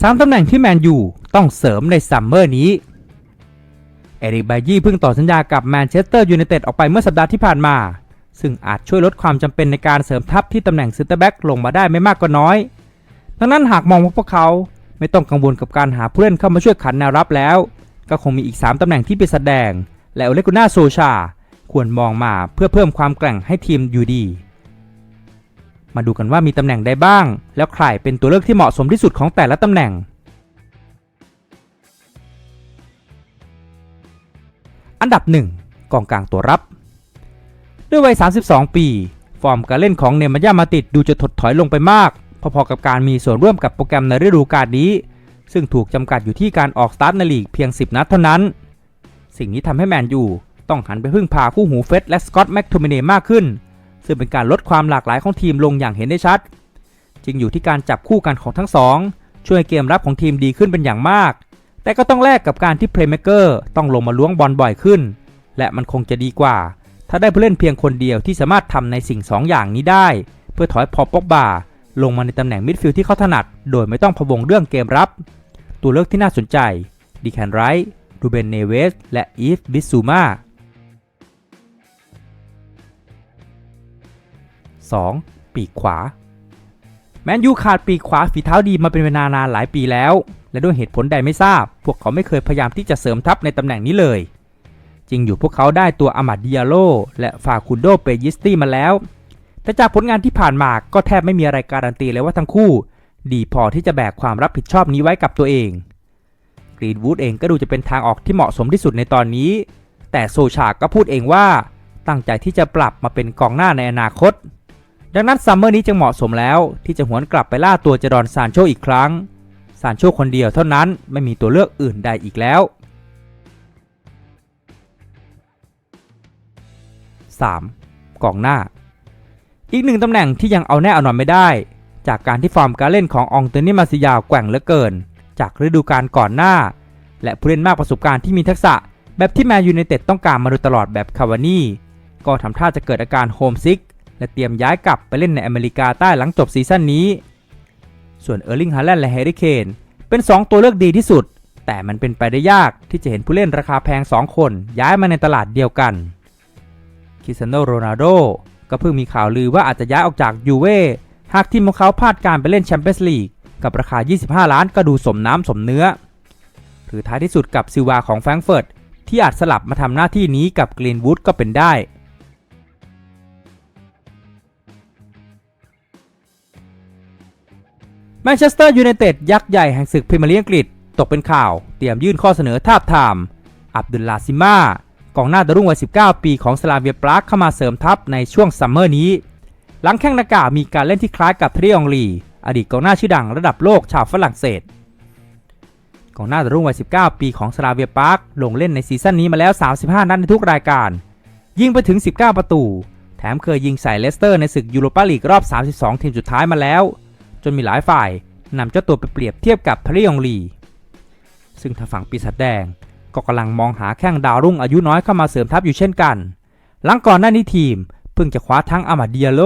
สามตำแหน่งที่แมนยูต้องเสริมในซัมเมอร์นี้ เอริกไบยี่เพิ่งต่อสัญญากับแมนเชสเตอร์ยูไนเต็ดออกไปเมื่อสัปดาห์ที่ผ่านมา ซึ่งอาจช่วยลดความจำเป็นในการเสริมทัพที่ตำแหน่งซินเตอร์แบ็กลงมาได้ไม่มากก็น้อย ดังนั้นหากมองว่าพวกเขาไม่ต้องกังวลกับการหาผู้เล่นเข้ามาช่วยขันแนวรับแล้ว ก็คงมีอีก 3ตำแหน่งที่เป็นแสดง และโอเลกุน่าโซชา ควรมองมาเพื่อเพิ่มความแกร่งให้ทีมอยู่ดี มาดูกันว่ามีตำแหน่งใดบ้าง แล้วใครเป็นตัวเลือกที่เหมาะสมที่สุดของแต่ละตำแหน่ง อันดับ 1 กองกลางตัวรับ ด้วยวัย 32 ปี ฟอร์มการเล่นของเนมายามาติดดูจะถดถอยลงไปมาก พอๆกับการมีส่วนร่วมกับโปรแกรมในฤดูกาลนี้ ซึ่งถูกจำกัดอยู่ที่การออกสตาร์ทในลีกเพียง 10 นัดเท่านั้น สิ่งนี้ทำให้แมนยูต้องหันไปพึ่งพาคู่หูเฟสและสกอตแม็กโทมิเนมากขึ้น ซึ่งเป็นการลดความหลากหลายของทีมลงอย่างเห็นได้ชัด จึงอยู่ที่การจับคู่กันของทั้งสองช่วยให้เกมรับของทีมดีขึ้นเป็นอย่างมาก แต่ก็ต้องแลกกับการที่เพลย์เมเกอร์ต้องลงมาล้วงบอลบ่อยขึ้น และมันคงจะดีกว่า ถ้าได้ผู้เล่นเพียงคนเดียวที่สามารถทำในสิ่ง 2 อย่างนี้ได้ เพื่อถอยพอปอกบาลงมาในตำแหน่งมิดฟิลด์ที่เขาถนัด โดยไม่ต้องพะวงเรื่องเกมรับ ตัวเลือกที่น่าสนใจดีแคนไรท์ดูเบนเนเวสและอีฟบิสซูมา 2. ปีกขวา แมนยูขาดปีกขวาฝีเท้าดีมาเป็นเวลานานหลายปีแล้ว และด้วยเหตุผลใดไม่ทราบ พวกเขาไม่เคยพยายามที่จะเสริมทัพในตำแหน่งนี้เลย จริงอยู่พวกเขาได้ตัวอามัดดิยาโลและฟาคุนโดเปยิสตี้มาแล้ว แต่จากผลงานที่ผ่านมาก็แทบไม่มีอะไรการันตีเลยว่าทั้งคู่ ดีพอที่จะแบกความรับผิดชอบนี้ไว้กับตัวเองกรีนวูดเองก็ดูจะเป็นทางออกที่เหมาะสมที่สุดในตอนนี้ แต่โซชาก็พูดเองว่า ตั้งใจที่จะปรับมาเป็นกองหน้าในอนาคต ดังนั้นซัมเมอร์นี้จึงเหมาะสมแล้ว ที่จะหวนกลับไปล่าตัวเจดอนซานโชอีกครั้ง ซานโชคนเดียวเท่านั้นไม่มีตัวเลือกอื่นใดอีกแล้ว 3. กองหน้า อีกหนึ่งตำแหน่งที่ยังเอาแน่เอานอนไม่ได้ จากการที่ฟอร์มการเล่นขององเตนี่มาซิยาวแกว่งเหลือเกิน จากฤดูกาลก่อนหน้า และผู้เล่นมากประสบการณ์ที่มีทักษะ แบบที่แมนยูไนเต็ดต้องการมาโดยตลอดแบบคาวานี่ก็ทำท่าจะเกิดอาการโฮมซิก และเตรียมย้ายกลับไปเล่นในอเมริกาใต้หลังจบซีซั่นนี้ ส่วนเออร์ลิงฮาแลนด์และแฮร์รี่เคนเป็น 2 ตัวเลือกดีที่สุด แต่มันเป็นไปได้ยากที่จะเห็นผู้เล่นราคาแพง 2 คนย้ายมาในตลาดเดียวกันคริสเตียโนโรนัลโดก็เพิ่งมีข่าวลือว่าอาจจะย้ายออกจากยูเว่หากทีมของเขาพลาดการไปเล่นแชมเปี้ยนส์ลีกกับราคา 25 ล้านก็ดูสมน้ำสมเนื้อ หรือท้ายที่สุดกับซิวาของแฟรงเฟิร์ตที่อาจสลับมาทำหน้าที่นี้กับกรีนวูดก็เป็นได้ แมนเชสเตอร์ยูไนเต็ดยักษ์ใหญ่แห่งศึกพรีเมียร์ลีกอังกฤษ ตกเป็นข่าว เตรียมยื่นข้อเสนอทาบทาม อับดุลลาซิมากองหน้าดาวรุ่งวัย 19 ปีของสลาเวียปรากเข้ามาเสริมทัพในช่วงซัมเมอร์นี้ หลังแข้งนากามีการเล่นที่คล้ายกับทรีองลี อดีตกองหน้าชื่อดังระดับโลกชาวฝรั่งเศสกองหน้าดาวรุ่งวัย 19 ปีของสลาเวียปรากลงเล่นในซีซั่นนี้มาแล้ว 35 นัดในทุกรายการ ยิงไปถึง 19 ประตู แถมเคยยิงใส่เลสเตอร์ในศึกยูโรปาลีกรอบ 32 ทีมสุดท้ายมาแล้ว จนมีหลายฝ่ายนำเจ้าตัวไปเปรียบเทียบกับพรีองลี ซึ่งทางฝั่งปีศาจแดงก็กำลังมองหาแข้งดาวรุ่งอายุน้อยเข้ามาเสริมทัพอยู่เช่นกัน หลังก่อนหน้านี้ทีมเพิ่งจะคว้าทั้งอามาดิยาโล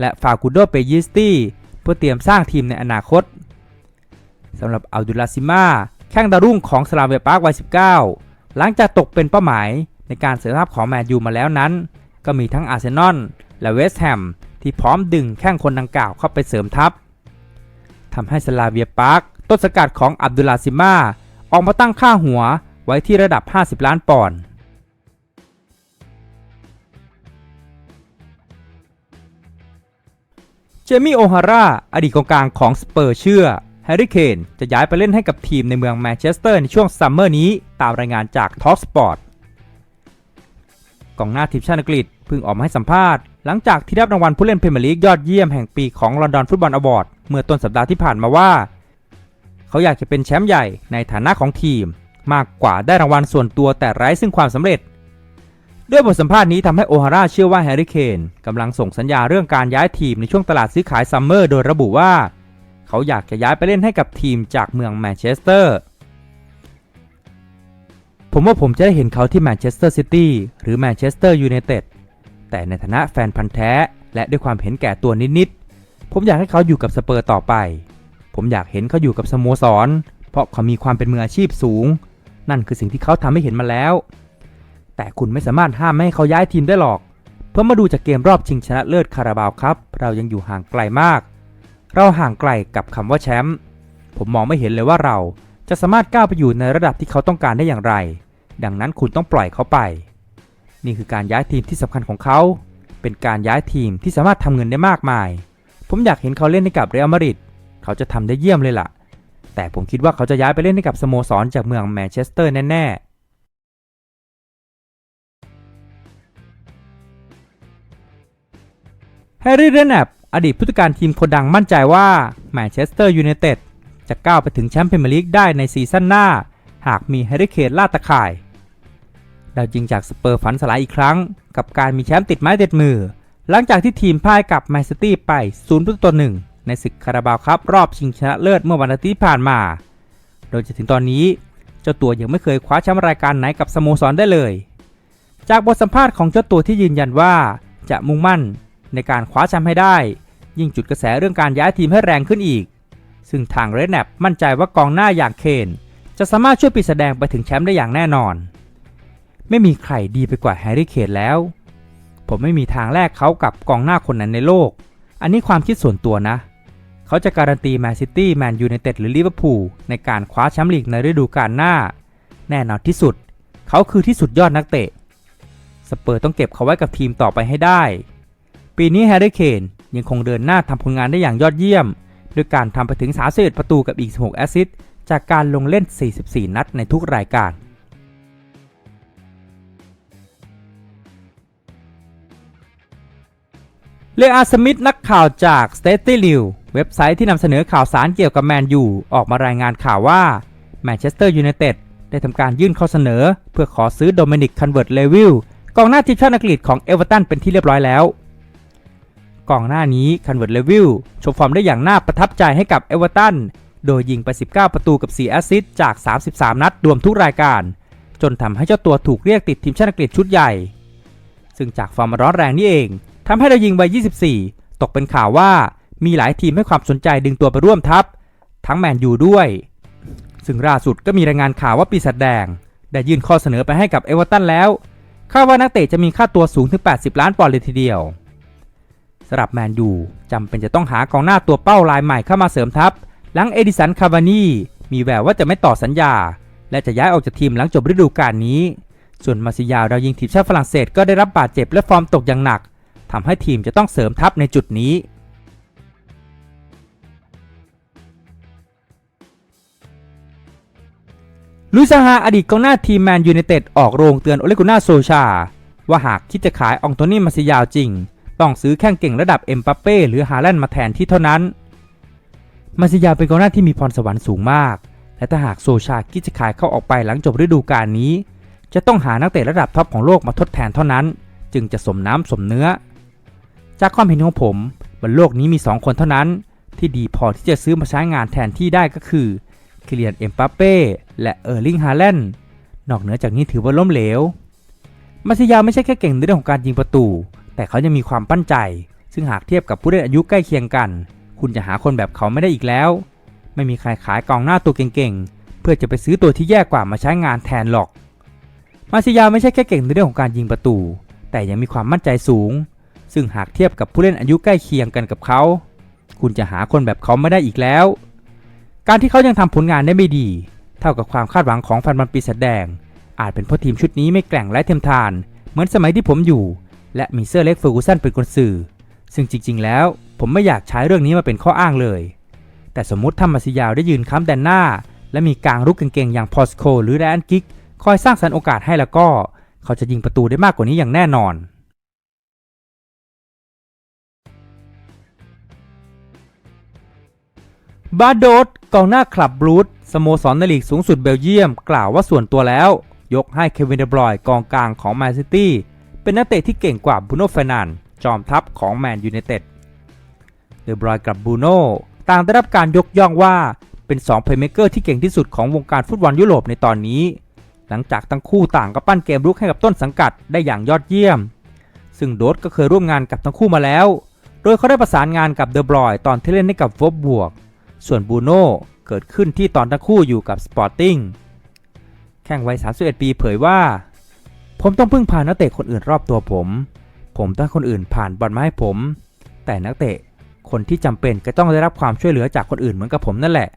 และฟากุโดเปยิสตี้เพื่อเตรียมสร้างทีมในอนาคตสำหรับอัลดุลาซิมาแข้งดาวรุ่งของสลาเวียปาร์กวัย 19 หลังจากตกเป็นเป้าหมายในการเสริมทัพของแมนยูมาแล้วนั้น ก็มีทั้งอาร์เซนอลและเวสต์แฮมที่พร้อมดึงแข้งคนดังกล่าวเข้าไปเสริมทัพ ทำให้สลาเวียปาร์กต้นสกัดของอับดุลลาซิมาออกมาตั้งค่าหัวไว้ที่ระดับ 50 ล้านปอนด์เจมี่โอฮาร่าอดีตกองกลางของสเปอร์เชื่อแฮร์รี่เคนจะย้ายไปเล่นให้กับทีมในเมืองแมนเชสเตอร์ในช่วงซัมเมอร์นี้ตามรายงานจากท็อปสปอร์ตกองหน้าทีมชาติอังกฤษเพิ่งออกมาให้สัมภาษณ์ หลังจากที่ได้รางวัลผู้เล่นพรีเมียร์ลีกยอดเยี่ยมแห่งปีของลอนดอนฟุตบอลอวอร์ดเมื่อต้นสัปดาห์ที่ผ่านมาว่า เขาอยากจะเป็นแชมป์ใหญ่ในฐานะของทีม มากกว่าได้รางวัลส่วนตัวแต่ไร้ซึ่งความสำเร็จ ด้วยบทสัมภาษณ์นี้ทำให้โอฮาร่าเชื่อว่าแฮร์รี่เคนกำลังส่งสัญญาเรื่องการย้ายทีมในช่วงตลาดซื้อขายซัมเมอร์โดยระบุว่า เขาอยากจะย้ายไปเล่นให้กับทีมจากเมืองแมนเชสเตอร์ผมว่าผมจะได้เห็นเขาที่แมนเชสเตอร์ซิตี้หรือแมนเชสเตอร์ยูไนเต็ด แต่ในฐานะแฟนพันธ์แท้ และด้วยความเห็นแก่ตัวนิดๆ ผมอยากให้เขาอยู่กับสเปอร์ต่อไป ผมอยากเห็นเขาอยู่กับสโมสร เพราะเขามีความเป็นมืออาชีพสูง นั่นคือสิ่งที่เขาทำให้เห็นมาแล้ว แต่คุณไม่สามารถห้ามไม่ให้เขาย้ายทีมได้หรอก เพราะมาดูจากเกมรอบชิงชนะเลิศคาราบาวครับ เรายังอยู่ห่างไกลมาก เราห่างไกลกับคำว่าแชมป์ ผมมองไม่เห็นเลยว่าเราจะสามารถก้าวไปอยู่ในระดับที่เขาต้องการได้อย่างไร ดังนั้นคุณต้องปล่อยเขาไป นี่คือการย้ายทีมที่สำคัญของเขา เป็นการย้ายทีมที่สามารถทำเงินได้มากมาย ผมอยากเห็นเขาเล่นให้กับเรอัลมาดริดเขาจะทำได้เยี่ยมเลยล่ะ แต่ผมคิดว่าเขาจะย้ายไปเล่นให้กับสโมสรจากเมืองแมนเชสเตอร์แน่ๆแฮร์รี่เรนแนบอดีตผู้จัดการทีมคนดังมั่นใจว่าแมนเชสเตอร์ยูไนเต็ดจะก้าวไปถึงแชมป์พรีเมียร์ลีกได้ในซีซั่นหน้า หากมีแฮร์รี่เคนลาดตะข่าย ดาวยิงจากสเปอร์ฝันสลายอีกครั้ง กับการมีแชมป์ติดไม้ติดมือ หลังจากที่ทีมพ่ายกับแมนซิตี้ไป0ประตูต่อ1ในศึกคาราบาวครับรอบชิงชนะเลิศเมื่อวันอาทิตย์ที่ผ่านมา โดยจนถึงตอนนี้ เจ้าตัวยังไม่เคยคว้าแชมป์รายการไหนกับสโมสรได้เลย จากบทสัมภาษณ์ของเจ้าตัวที่ยืนยันว่า จะมุ่งมั่นในการคว้าแชมป์ให้ได้ ยิ่งจุดกระแสเรื่องการย้ายทีมให้แรงขึ้นอีก ซึ่งทางเรดแนปมั่นใจว่ากองหน้าอย่างเคน จะสามารถช่วยปีแสดงไปถึงแชมป์ได้อย่างแน่นอน ไม่มีใครดีไปกว่าแฮร์รี่เคนแล้ว ผมไม่มีทางแลกเขากับกองหน้าคนนั้นในโลก อันนี้ความคิดส่วนตัวนะ เขาจะการันตีแมนซิตี้แมนยูไนเต็ดหรือลิเวอร์พูลในการคว้าแชมป์ลีกในฤดูกาลหน้า แน่นอนที่สุด เขาคือที่สุดยอดนักเตะ สเปอร์ต้องเก็บเขาไว้กับทีมต่อไปให้ได้ ปีนี้แฮร์รี่เคนยังคงเดินหน้าทำผลงานได้อย่างยอดเยี่ยมด้วยการทำไปถึง31ประตูกับอีก 16 แอสซิสต์จากการลงเล่น 44 นัดในทุกรายการ เลอาสมิธนักข่าวจาก s t a t y News เว็บไซต์ที่นำเสนอข่าวสารเกี่ยวกับแมนยูออกมารายงานข่าวว่าแมนเชสเตอร์ยูไนเต็ดได้ทำการยื่นข้อเสนอ เพื่อขอซื้อโดมินิกคันเวิร์ตเลวิลกองหน้าทีมชาติอังกฤษของเอเวอร์ตันเป็นที่เรียบร้อยแล้ว กองหน้านี้คันเวิร์ตเลวิลโชว์ฟอร์มได้อย่างน่าประทับใจให้กับเอเวอร์ตันโดยยิงไป 19 ประตูกับ 4 แอสซิสต์จาก 33 นัดรวมทุกรายการ จนทำให้เจ้าตัวถูกเรียกติดทีมชาติอังกฤษชุดใหญ่ ซึ่งจากฟอร์มร้อนแรงนี่เอง ทำให้เรายิงวัย 24 ตกเป็นข่าวว่ามีหลายทีมให้ความสนใจดึงตัวไปร่วมทัพ ทั้งแมนยูด้วย ซึ่งล่าสุดก็มีรายงานข่าวว่าปีศาจแดง ได้ยื่นข้อเสนอไปให้กับเอเวอร์ตันแล้วคาดว่านักเตะจะมีค่าตัวสูงถึง 80 ล้านปอนด์เลยทีเดียวสำหรับแมนยูจำเป็นจะต้องหากองหน้าตัวเป้ารายใหม่เข้ามาเสริมทัพ หลังเอดิสันคาวานีมีแววว่าจะไม่ต่อสัญญา และจะย้ายออกจากทีมหลังจบฤดูกาลนี้ ส่วนมาซิยาเรายิงทีมชาติฝรั่งเศสก็ได้รับบาดเจ็บและฟอร์มตกอย่างหนัก ทำให้ทีมจะต้องเสริมทัพในจุดนี้ ลุยซาฮาอดีตกองหน้าทีมแมนยูไนเต็ดออกโรงเตือนโอเลกุน่าโซชา ว่าหากคิดจะขายองโตนี่มาซิยาวจริง ต้องซื้อแข้งเก่งระดับเอ็มปัปเป้หรือฮาแลนด์มาแทนที่เท่านั้น มาซิยาวเป็นกองหน้าที่มีพรสวรรค์สูงมาก และถ้าหากโซชาคิดจะขายเข้าออกไปหลังจบฤดูกาลนี้ จะต้องหานักเตะระดับท็อปของโลกมาทดแทนเท่านั้น จึงจะสมน้ำสมเนื้อ จากความเห็นของผมบนโลกนี้มี 2 คนเท่านั้น ที่ดีพอที่จะซื้อมาใช้งานแทนที่ได้ก็คือคิเลียนเอ็มปัปเป้และเออร์ลิงฮาแลนด์นอกเหนือจากนี้ถือว่าล้มเหลว มาซิยาไม่ใช่แค่เก่งในเรื่องของการยิงประตู แต่เขายังมีความปั้นใจ ซึ่งหากเทียบกับผู้เล่นอายุใกล้เคียงกัน คุณจะหาคนแบบเขาไม่ได้อีกแล้ว ไม่มีใครขายกองหน้าตัวเก่งๆ เพื่อจะไปซื้อตัวที่แย่กว่ามาใช้งานแทนหรอก มาซิยาไม่ใช่แค่เก่งในเรื่องของการยิงประตู แต่ยังมีความมั่นใจสูง ซึ่งหากเทียบกับผู้เล่นอายุใกล้เคียงกันกับเขา คุณจะหาคนแบบเขาไม่ได้อีกแล้ว การที่เขายังทำผลงานได้ไม่ดี เท่ากับความคาดหวังของแฟนบอลปีศาจแดง อาจเป็นเพราะทีมชุดนี้ไม่แกร่งและเทียมทาน เหมือนสมัยที่ผมอยู่ และมีเซอร์เล็กเฟอร์กูสันเป็นคนสื่อ ซึ่งจริง ๆ แล้ว ผมไม่อยากใช้เรื่องนี้มาเป็นข้ออ้างเลย แต่สมมุติถ้ามาซิยาวได้ยืนค้ำแดนหน้า และมีกลางรุกเก่งๆอย่างพอสโคหรือแดนกิกคอยสร้างสรรค์โอกาสให้แล้วก็ เขาจะยิงประตูได้มากกว่านี้อย่างแน่นอน บาโดดกองหน้าคลับบรูดสโมสรในลีกสูงสุดเบลเยียม กล่าวว่าส่วนตัวแล้ว ยกให้เควินเดบรอยกองกลางของแมนซิตี้เป็นนักเตะที่เก่งกว่าบูโน่เฟรนันจอมทัพของแมนยูไนเต็ดเดบรอยกับบูโน่ต่างได้รับการยกย่องว่าเป็น2เพลย์เมเกอร์ที่เก่งที่สุดของวงการฟุตบอลยุโรปในตอนนี้ หลังจากทั้งคู่ต่างก็ปั้นเกมรุกให้กับต้นสังกัดได้อย่างยอดเยี่ยม ซึ่งโดดก็เคยร่วมงานกับทั้งคู่มาแล้ว โดยเขาได้ประสานงานกับเดบรอยตอนที่เล่นให้กับวอบบวก ส่วนบูโน่เกิดขึ้นที่ตอนทั้งคู่อยู่กับสปอร์ติ้งแข่งวัย 31 ปีเผยว่า ผมต้องพึ่งพานักเตะคนอื่นรอบตัวผม ผมต้องคนอื่นผ่านบอลมาให้ผม แต่นักเตะคนที่จำเป็นก็ต้องได้รับความช่วยเหลือจากคนอื่นเหมือนกับผมนั่นแหละ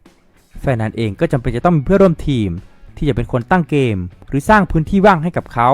แฟนนันเองก็จำเป็นจะต้องมีเพื่อนร่วมทีม ที่จะเป็นคนตั้งเกม หรือสร้างพื้นที่ว่างให้กับเขา